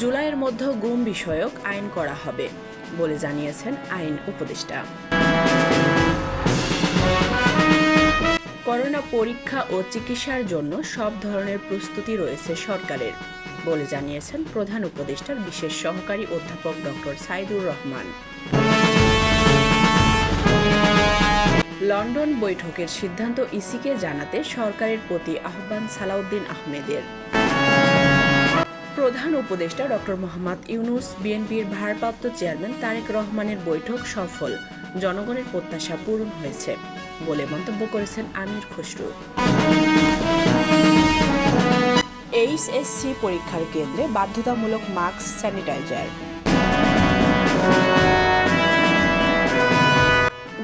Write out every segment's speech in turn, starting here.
জুলাইয়ের মধ্যে গুম বিষয়ক আইন করা হবে বলে জানিয়েছেন আইন উপদেষ্টা। করোনা পরীক্ষা ও চিকিৎসার জন্য সব ধরনের প্রস্তুতি রয়েছে সরকারের, বলে জানিয়েছেন প্রধান উপদেষ্টার বিশেষ সহকারী অধ্যাপক ডক্টর সাইদুর রহমান। লন্ডন বৈঠকের সিদ্ধান্ত ইসিকে জানাতে সরকারের প্রতি আহ্বান সালাউদ্দিন আহমেদের। প্রধান উপদেষ্টা ডক্টর মোহাম্মদ ইউনুস, বিএনপির ভারপ্রাপ্ত চেয়ারম্যান তারেক রহমানের বৈঠক সফল। জনগণের প্রত্যাশা পূরণ হয়েছে বলে মন্তব্য করেছেন আমির খসরু। এইচএসসি পরীক্ষার কেন্দ্রে বাধ্যতামূলক মাস্ক স্যানিটাইজার।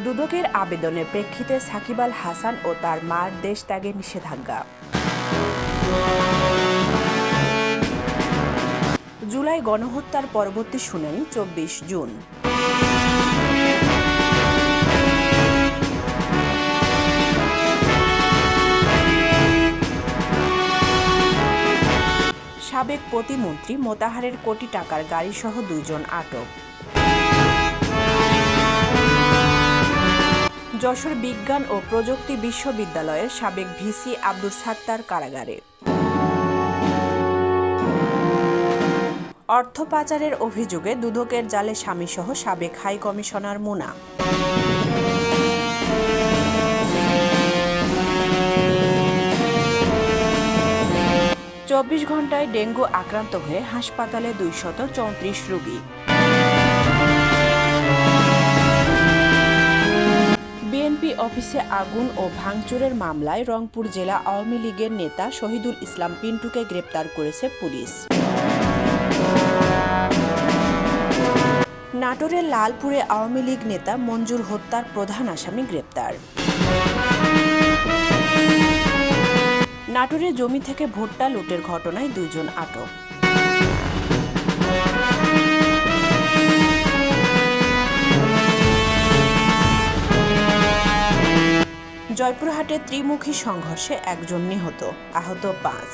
দুদকের আবেদনের প্রেক্ষিতে সাকিব আল হাসান ও তার মার দেশ ত্যাগের নিষেধাজ্ঞা। জুলাই গণহত্যার পরবর্তী শুনানি চব্বিশ জুন। সাবেক প্রতিমন্ত্রী মোতাহারের কোটি টাকার গাড়িসহ দুজন আটক। যশোর বিজ্ঞান ও প্রযুক্তি বিশ্ববিদ্যালয়ের সাবেক ভিসি আব্দুল সাত্তার কারাগারে। অর্থ পাচারের অভিযোগে দুদকের জালে স্বামীসহ সাবেক হাই কমিশনার মুনা। চব্বিশ ঘন্টায় ডেঙ্গু আক্রান্ত হয়ে হাসপাতালে দুইশত চৌত্রিশ রোগী। বিএনপি অফিসে আগুন ও ভাঙচুরের মামলায় রংপুর জেলা আওয়ামী লীগের নেতা শহীদুল ইসলাম পিন্টুকে গ্রেপ্তার করেছে পুলিশ। নাটোরের লালপুরে আওয়ামী লীগ নেতা মঞ্জুর হত্যার প্রধান আসামি গ্রেপ্তার। নাটোরে জমি থেকে ভুট্টা লুটের ঘটনায় দুইজন আটক। জয়পুরহাটে ত্রিমুখী সংঘর্ষে একজন নিহত, আহত পাঁচ।